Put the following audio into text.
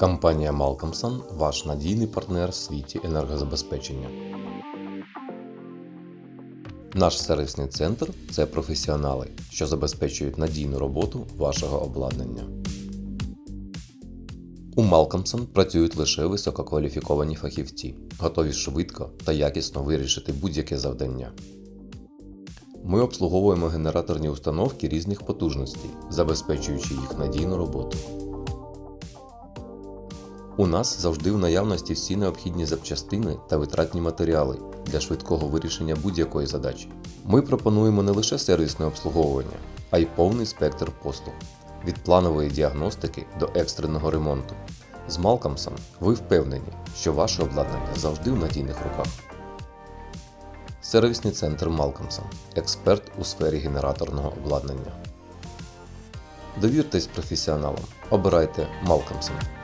Компанія Malcolmson – ваш надійний партнер в світі енергозабезпечення. Наш сервісний центр це професіонали, що забезпечують надійну роботу вашого обладнання. У Malcolmson працюють лише висококваліфіковані фахівці, готові швидко та якісно вирішити будь-яке завдання. Ми обслуговуємо генераторні установки різних потужностей, забезпечуючи їх надійну роботу. У нас завжди в наявності всі необхідні запчастини та витратні матеріали для швидкого вирішення будь-якої задачі. Ми пропонуємо не лише сервісне обслуговування, а й повний спектр послуг від планової діагностики до екстреного ремонту. З Malcolmson ви впевнені, що ваше обладнання завжди в надійних руках. Сервісний центр Malcolmson – експерт у сфері генераторного обладнання. Довіртесь професіоналам. Обирайте Malcolmson.